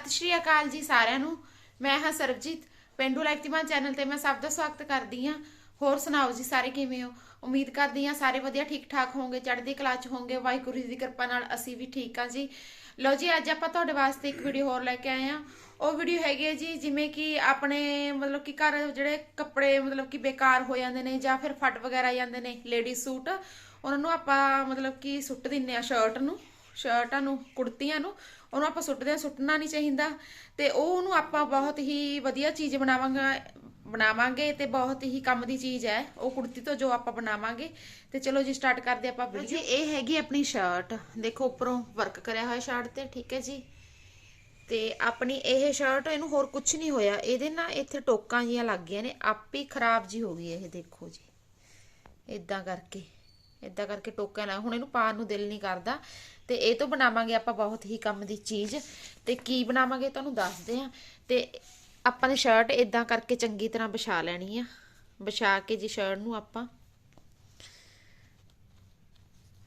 ਸਤਿ ਸ਼੍ਰੀ ਅਕਾਲ ਜੀ ਸਾਰਿਆਂ ਨੂੰ। ਮੈਂ ਹਾਂ ਸਰਬਜੀਤ। ਪਿੰਡੂ ਲਾਈਫਤੀਮਾਨ ਚੈਨਲ ਤੇ ਮੈਂ ਸਭ ਦਾ ਸਵਾਗਤ ਕਰਦੀ ਹਾਂ। ਹੋਰ ਸੁਣਾਓ ਜੀ ਸਾਰੇ ਕਿਵੇਂ ਹੋ? ਉਮੀਦ ਕਰਦੀ ਹਾਂ ਸਾਰੇ ਵਧੀਆ ਠੀਕ ਠਾਕ ਹੋਵੋਗੇ ਚੜ੍ਹਦੀ ਕਲਾ ਚ ਹੋਵੋਗੇ ਵਾਹਿਗੁਰੂ ਜੀ ਦੀ ਕਿਰਪਾ ਨਾਲ ਅਸੀਂ ਵੀ ਠੀਕ ਹਾਂ ਜੀ। ਲਓ ਜੀ, ਅੱਜ ਆਪਾਂ ਤੁਹਾਡੇ ਵਾਸਤੇ ਇੱਕ ਵੀਡੀਓ ਹੋਰ ਲੈ ਕੇ ਆਏ ਹਾਂ। ਉਹ ਵੀਡੀਓ ਹੈਗੀ ਹੈ ਜੀ, ਜਿਵੇਂ ਕਿ ਆਪਣੇ ਮਤਲਬ ਕਿ ਘਰ ਜਿਹੜੇ ਕੱਪੜੇ ਮਤਲਬ ਕਿ ਬੇਕਾਰ ਹੋ ਜਾਂਦੇ ਨੇ ਜਾਂ ਫਿਰ ਫਟ ਵਗੈਰਾ ਆ ਜਾਂਦੇ ਨੇ ਲੇਡੀ ਸੂਟ ਉਹਨਾਂ ਨੂੰ ਆਪਾਂ ਮਤਲਬ ਕਿ ਸੁੱਟ ਦਿੰਨੇ ਆ ਸ਼ਰਟ ਨੂੰ। ਸ਼ਰਟਾਂ ਨੂੰ ਕੁੜਤੀਆਂ ਨੂੰ ਉਹਨੂੰ ਆਪਾਂ ਸੁੱਟਦੇ ਆ ਸੁੱਟਣਾ ਨਹੀਂ ਚਾਹੀਦਾ ਤੇ ਉਹ ਉਹਨੂੰ ਆਪਾਂ ਬਹੁਤ ਹੀ ਵਧੀਆ ਚੀਜ਼ ਬਣਾਵਾਂਗੇ ਬਣਾਵਾਂਗੇ ਤੇ ਬਹੁਤ ਹੀ ਕੰਮ ਦੀ ਚੀਜ਼ ਹੈ ਉਹ ਕੁੜਤੀ ਤੋਂ ਜੋ ਆਪਾਂ ਬਣਾਵਾਂਗੇ ਤੇ ਚਲੋ ਜੀ ਸਟਾਰਟ ਕਰਦੇ ਆਪਾਂ ਵੀਡੀਓ ਜੀ ਇਹ ਹੈਗੀ ਆਪਣੀ ਸ਼ਰਟ ਦੇਖੋ ਉੱਪਰੋਂ ਵਰਕ ਕਰਿਆ ਹੋਇਆ ਸ਼ਰਟ ਤੇ ਠੀਕ ਹੈ ਜੀ। ਤੇ ਆਪਣੀ ਇਹ ਸ਼ਰਟ ਇਹਨੂੰ ਹੋਰ ਕੁਝ ਨਹੀਂ ਹੋਇਆ ਇਹਦੇ ਨਾਲ ਇੱਥੇ ਟੋਕਾਂ ਜੀਆਂ ਲੱਗ ਗਈਆਂ ਨੇ ਆਪੇ ਖਰਾਬ ਜੀ ਹੋ ਗਈ ਇਹ ਦੇਖੋ ਜੀ। ਇਦਾਂ ਕਰਕੇ। ਇਦਾਂ ਕਰਕੇ ਟੋਕਾਂ ਲਾ ਹੁਣ ਇਹਨੂੰ ਪਾਉਣ ਨੂੰ ਦਿਲ ਨਹੀਂ ਕਰਦਾ। ਤੇ ਇਹ ਤੋਂ ਬਣਾਵਾਂਗੇ ਆਪਾਂ ਬਹੁਤ ਹੀ ਕੰਮ ਦੀ ਚੀਜ਼। ਤੇ ਕੀ ਬਣਾਵਾਂਗੇ ਤੁਹਾਨੂੰ ਦੱਸਦੇ ਆ ਤੇ ਆਪਾਂ ਨੇ ਸ਼ਰਟ ਇਦਾਂ ਕਰਕੇ ਚੰਗੀ ਤਰ੍ਹਾਂ ਵਿਛਾ ਲੈਣੀ ਆ। ਵਿਛਾ ਕੇ ਜੀ ਸ਼ਰਟ ਨੂੰ ਆਪਾਂ।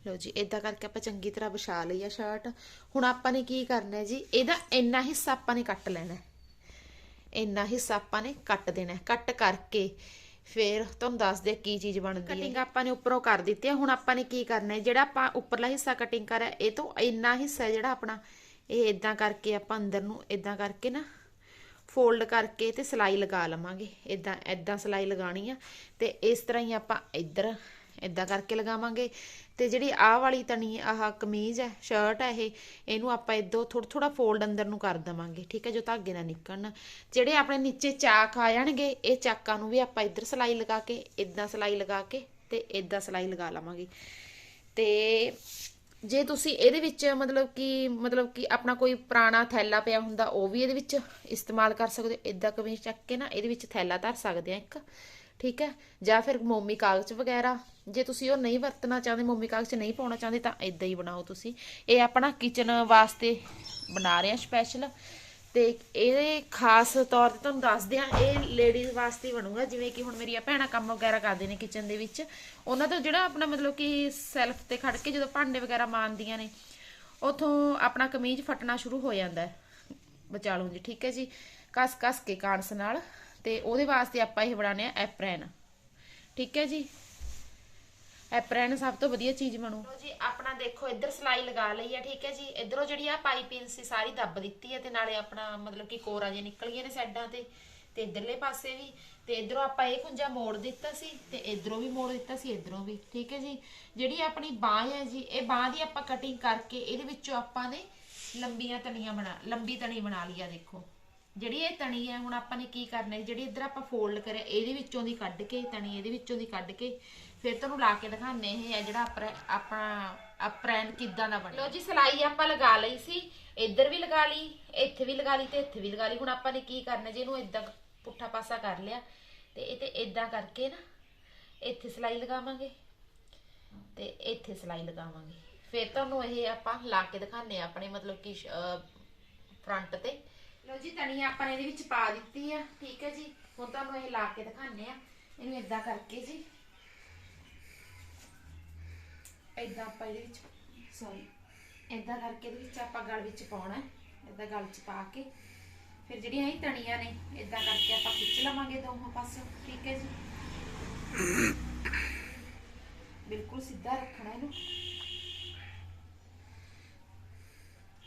ਲਓ ਜੀ ਇਦਾਂ ਕਰਕੇ ਆਪਾਂ ਚੰਗੀ ਤਰ੍ਹਾਂ ਵਿਛਾ ਲਈ ਆ ਸ਼ਰਟ ਹੁਣ ਆਪਾਂ ਨੇ ਕੀ ਕਰਨਾ ਹੈ ਜੀ, ਇਹਦਾ ਇੰਨਾ ਹਿੱਸਾ ਆਪਾਂ ਨੇ ਕੱਟ ਲੈਣਾ। ਹੈ ਇੰਨਾ ਹਿੱਸਾ ਆਪਾਂ ਨੇ ਕੱਟ ਦੇਣਾ। ਕੱਟ ਕਰਕੇ ਫਿਰ ਤੁਹਾਨੂੰ ਦੱਸਦੇ ਆ ਕੀ ਚੀਜ਼ ਬਣਦੀ ਹੈ। ਕਟਿੰਗ ਆਪਾਂ ਨੇ ਉੱਪਰੋਂ ਕਰ ਦਿੱਤੀ ਹੈ, ਹੁਣ ਆਪਾਂ ਨੇ ਕੀ ਕਰਨਾ ਹੈ? ਜਿਹੜਾ ਆਪਾਂ ਉੱਪਰਲਾ ਹਿੱਸਾ ਕਟਿੰਗ ਕਰਿਆ ਇਹ ਤੋਂ ਇੰਨਾ ਹਿੱਸਾ ਜਿਹੜਾ ਆਪਣਾ, ਇਹ ਇਦਾਂ ਕਰਕੇ ਆਪਾਂ ਅੰਦਰ ਨੂੰ ਇਦਾਂ ਕਰਕੇ ਨਾ ਫੋਲਡ ਕਰਕੇ ਤੇ ਸਲਾਈ ਲਗਾ ਲਵਾਂਗੇ। ਇਦਾਂ ਇਦਾਂ ਸਲਾਈ ਲਗਾਣੀ ਆ ਤੇ ਇਸ ਤਰ੍ਹਾਂ ਹੀ ਆਪਾਂ ਇੱਧਰ ਇਦਾਂ ਕਰਕੇ ਲਗਾਵਾਂਗੇ। ਤੇ ਜਿਹੜੀ ਆਹ ਵਾਲੀ ਤਣੀ, ਆਹ ਕਮੀਜ਼ ਹੈ ਸ਼ਰਟ ਹੈ ਇਹ, ਇਹਨੂੰ ਆਪਾਂ ਇਦੋਂ ਥੋੜਾ ਥੋੜਾ ਫੋਲਡ ਅੰਦਰ ਨੂੰ ਕਰ ਦਵਾਂਗੇ, ਠੀਕ ਹੈ, ਜੋ ਧਾਗੇ ਨਾਲ ਨਿਕਲਣ। ਜਿਹੜੇ ਆਪਣੇ ਨੀਚੇ ਚਾਕ ਆ ਜਾਣਗੇ, ਇਹ ਚਾਕਾਂ ਨੂੰ ਵੀ ਆਪਾਂ ਇੱਧਰ ਸਲਾਈ ਲਗਾ ਕੇ ਇਦਾਂ ਸਲਾਈ ਲਗਾ ਕੇ ਤੇ ਇਦਾਂ ਸਲਾਈ ਲਗਾ ਲਵਾਂਗੇ। ਤੇ ਜੇ ਤੁਸੀਂ ਇਹਦੇ ਵਿੱਚ ਮਤਲਬ ਕਿ ਮਤਲਬ ਕਿ ਆਪਣਾ ਕੋਈ ਪੁਰਾਣਾ ਥੈਲਾ ਪਿਆ ਹੁੰਦਾ, ਉਹ ਵੀ ਇਹਦੇ ਵਿੱਚ ਇਸਤੇਮਾਲ ਕਰ ਸਕਦੇ ਹੋ। ਇਦਾਂ ਕਮੀਜ਼ ਚੱਕ ਕੇ ਨਾ, ਇਹਦੇ ਵਿੱਚ ਥੈਲਾ ਧਰ ਸਕਦੇ ਆ ਇੱਕ। ਠੀਕ ਹੈ? ਜਾਂ ਫਿਰ ਮੋਮੀ ਕਾਗਜ਼ ਵਗੈਰਾ, ਜੇ ਤੁਸੀਂ ਉਹ ਨਹੀਂ ਵਰਤਣਾ ਚਾਹੁੰਦੇ, ਮੋਮੀ ਕਾਗਜ਼ ਨਹੀਂ ਪਾਉਣਾ ਚਾਹੁੰਦੇ, ਤਾਂ ਇਦਾਂ ਹੀ ਬਣਾਓ ਤੁਸੀਂ। ਇਹ ਆਪਣਾ ਕਿਚਨ ਵਾਸਤੇ ਬਣਾ ਰਹੇ ਆ ਸਪੈਸ਼ਲ ਤੇ ਇਹ ਖਾਸ ਤੌਰ ਤੇ ਤੁਹਾਨੂੰ ਦੱਸਦੇ ਆ ਇਹ ਲੇਡੀਜ਼ ਵਾਸਤੇ ਬਣੂਗਾ। ਜਿਵੇਂ ਕਿ ਹੁਣ ਮੇਰੀਆਂ ਭੈਣਾਂ ਕੰਮ ਵਗੈਰਾ ਕਰਦੇ ਨੇ ਕਿਚਨ ਦੇ ਵਿੱਚ। ਉਹਨਾਂ ਤੋਂ ਜਿਹੜਾ ਆਪਣਾ ਮਤਲਬ ਕਿ ਸੈਲਫ ਤੇ ਖੜ ਕੇ ਜਦੋਂ ਭਾਂਡੇ ਵਗੈਰਾ ਮਾਂਜਦੀਆਂ ਨੇ, ਉਥੋਂ ਆਪਣਾ ਕਮੀਜ਼ ਫਟਣਾ ਸ਼ੁਰੂ ਹੋ ਜਾਂਦਾ ਹੈ। ਬਚਾਲੋ ਜੀ, ਠੀਕ ਹੈ ਜੀ? ਕਸ ਕਸ ਕੇ ਕਾਂਸ ਨਾਲ। ਤੇ ਉਹਦੇ ਵਾਸਤੇ ਆਪਾਂ ਇਹ ਬਣਾਉਣੇ ਆ ਐਪਰਨ। ਠੀਕ ਹੈ ਜੀ? ਐਪਰਨ ਸਭ ਤੋਂ ਵਧੀਆ ਚੀਜ਼ ਬਣੂ। ਜੀ, ਆਪਣਾ ਦੇਖੋ, ਇੱਧਰ ਸਲਾਈ ਲਗਾ ਲਈ ਹੈ, ਠੀਕ ਹੈ ਜੀ? ਇਧਰੋਂ ਜਿਹੜੀ ਆ ਪਾਈਪਿੰਗ ਸੀ, ਸਾਰੀ ਦੱਬ ਦਿੱਤੀ ਹੈ ਤੇ ਨਾਲੇ ਆਪਣਾ ਮਤਲਬ ਕਿ ਕੋਰਾ ਜੇ ਨਿਕਲ ਗਈਆਂ ਨੇ ਸਾਈਡਾਂ ਤੇ ਤੇ ਇਧਰਲੇ ਪਾਸੇ ਵੀ। ਤੇ ਇਧਰੋਂ ਆਪਾਂ ਇਹ ਖੁੰਝਾ ਮੋੜ ਦਿੱਤਾ ਸੀ, ਤੇ ਇਧਰੋਂ ਵੀ ਮੋੜ ਦਿੱਤਾ ਸੀ, ਇਧਰੋਂ ਵੀ। ਠੀਕ ਹੈ ਜੀ? ਜਿਹੜੀ ਆਪਣੀ ਬਾਹ ਹੈ ਜੀ, ਇਹ ਬਾਹ ਦੀ ਆਪਾਂ ਕਟਿੰਗ ਕਰਕੇ ਇਹਦੇ ਵਿੱਚੋਂ ਆਪਾਂ ਨੇ ਲੰਬੀਆਂ ਤਣੀਆਂ ਬਣਾ, ਲੰਬੀ ਤਣੀ ਬਣਾ ਲਈ ਆ, ਦੇਖੋ। ਜਿਹੜੀ ਇਹ ਤਣੀ ਹੈ, ਹੁਣ ਆਪਾਂ ਨੇ ਕੀ ਕਰਨਾ ਹੈ, ਜਿਹੜੀ ਇੱਧਰ ਆਪਾਂ ਫੋਲਡ ਕਰਿਆ, ਇਹਦੇ ਵਿੱਚੋਂ ਦੀ ਕੱਢ ਕੇ, ਤਣੀ ਇਹਦੇ ਵਿੱਚੋਂ ਦੀ ਕੱਢ ਕੇ, ਫਿਰ ਤੁਹਾਨੂੰ ਲਾ ਕੇ ਦਿਖਾਣੇ ਇਹ ਹੈ ਜਿਹੜਾ ਆਪਣਾ ਆਪਣਾ ਕਿੱਦਾਂ ਦਾ ਬਣਿਆ। ਲੋ ਜੀ, ਸਲਾਈ ਆਪਾਂ ਲਗਾ ਲਈ ਸੀ, ਇੱਧਰ ਵੀ ਲਗਾ ਲਈ, ਇੱਥੇ ਵੀ ਲਗਾ ਲਈ ਤੇ ਇੱਥੇ ਵੀ ਲਗਾ ਲਈ। ਹੁਣ ਆਪਾਂ ਨੇ ਕੀ ਕਰਨਾ ਜੀ, ਇਹਨੂੰ ਇਦਾਂ ਪੁੱਠਾ ਪਾਸਾ ਕਰ ਲਿਆ ਤੇ ਇਹ ਤੇ ਇਦਾਂ ਕਰਕੇ ਨਾ, ਇੱਥੇ ਸਲਾਈ ਲਗਾਵਾਂਗੇ ਤੇ ਇੱਥੇ ਸਲਾਈ ਲਗਾਵਾਂਗੇ। ਫਿਰ ਤੁਹਾਨੂੰ ਇਹ ਆਪਾਂ ਲਾ ਕੇ ਦਿਖਾਣੇ ਆ ਆਪਣੇ ਮਤਲਬ ਕਿ ਫਰੰਟ ਤੇ। ਲੋ ਜੀ ਤਣੀਆਂ ਆਪਾਂ ਨੇ ਇਹਦੇ ਵਿੱਚ ਪਾ ਦਿੱਤੀ ਆ। ਠੀਕ ਹੈ ਜੀ। ਹੁਣ ਤੁਹਾਨੂੰ ਇਹ ਲਾ ਕੇ ਦਿਖਾਣੇ ਆ। ਇਹਨੂੰ ਇਦਾਂ ਕਰਕੇ ਜੀ। ਇਦਾਂ ਆਪਾਂ ਇਹਦੇ ਵਿੱਚ ਸੌਰੀ ਇਦਾਂ ਕਰਕੇ ਇਹਦੇ ਵਿੱਚ ਆਪਾਂ ਗਲ ਵਿੱਚ ਪਾਉਣਾ ਇਦਾਂ ਗਲ 'ਚ ਪਾ ਕੇ। ਫਿਰ ਜਿਹੜੀਆਂ ਇਹ ਤਣੀਆਂ ਨੇ ਇਦਾਂ ਕਰਕੇ ਆਪਾਂ ਖਿੱਚ ਲਵਾਂਗੇ ਦੋਹਾਂ ਪਾਸਿਓਂ। ਠੀਕ ਹੈ ਜੀ। ਬਿਲਕੁਲ ਸਿੱਧਾ ਰੱਖਣਾ ਇਹਨੂੰ।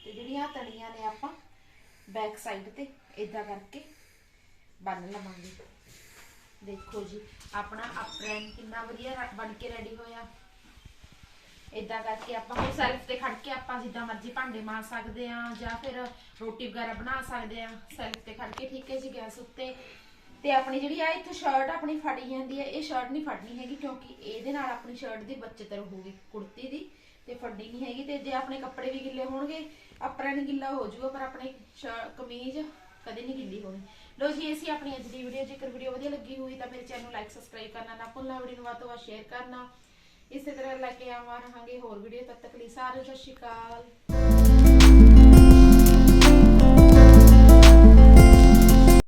ਤੇ ਜਿਹੜੀਆਂ ਤਣੀਆਂ ਨੇ ਆਪਾਂ ਬੈਕ ਸਾਈਡ ਤੇ ਇਦਾਂ ਕਰਕੇ ਬੰਨ ਲਵਾਂਗੇ। ਦੇਖੋ ਜੀ, ਆਪਣਾ ਅਪਰੈਨ ਕਿੰਨਾ ਵਧੀਆ ਬਣ ਕੇ ਰੈਡੀ ਹੋਇਆ। ਇਦਾਂ ਕਰਕੇ ਆਪਾਂ ਹੁਣ ਸੈਲਫ ਤੇ ਖੜ ਕੇ ਆਪਾਂ ਜਿੱਦਾਂ ਮਰਜ਼ੀ ਭਾਂਡੇ ਮਾਰ ਸਕਦੇ ਆ ਜਾਂ ਫਿਰ ਰੋਟੀ ਵਗੈਰਾ ਬਣਾ ਸਕਦੇ ਆ ਸੈਲਫ ਤੇ ਖੜ ਕੇ, ਠੀਕ ਹੈ ਜੀ ਗੈਸ ਉੱਤੇ। ਤੇ ਆਪਣੀ ਜਿਹੜੀ ਆ ਇੱਥੇ ਸ਼ਰਟ ਆਪਣੀ ਫੜੀ ਜਾਂਦੀ ਹੈ, ਇਹ ਸ਼ਰਟ ਨਹੀਂ ਫੜਨੀ ਹੈਗੀ ਕਿਉਂਕਿ ਇਹਦੇ ਨਾਲ ਆਪਣੀ ਸ਼ਰਟ ਦੀ ਬਚਤ ਰਹੂਗੀ, ਕੁੜਤੀ ਦੀ। ਤੇ ਫੱਡੀ ਨਹੀਂ ਹੈਗੀ ਤੇ ਜੇ ਆਪਣੇ ਕੱਪੜੇ ਵੀ ਗਿੱਲੇ ਹੋਣਗੇ, ਆਪਣਾ ਨਹੀਂ ਗਿੱਲਾ ਹੋ ਜਾਊਗਾ, ਪਰ ਆਪਣੇ ਕਮੀਜ਼ ਕਦੇ ਨਹੀਂ ਗਿੱਲੀ ਹੋਣੀ। ਲੋ ਜੀ, ਇਹ ਸੀ ਆਪਣੀ ਅੱਜ ਦੀ ਵੀਡੀਓ। ਜੇਕਰ ਵੀਡੀਓ ਵਧੀਆ ਲੱਗੀ ਹੋਈ ਤਾਂ ਮੇਰੇ ਚੈਨਲ ਨੂੰ ਲਾਈਕ, ਸਬਸਕ੍ਰਾਈਬ ਕਰਨਾ ਨਾ ਭੁੱਲਣਾ, ਵੀਡੀਓ ਨੂੰ ਵੱਧ ਤੋਂ ਵੱਧ ਸ਼ੇਅਰ ਕਰਨਾ। ਇਸੇ ਤਰ੍ਹਾਂ ਲੈ ਕੇ ਆਵਾਂ ਰਹਾਂਗੇ ਹੋਰ ਵੀਡੀਓ। ਤਦ ਤੱਕ ਲਈ ਸਾਰਿਆਂ ਸਤਿ ਸ਼੍ਰੀ ਅਕਾਲ।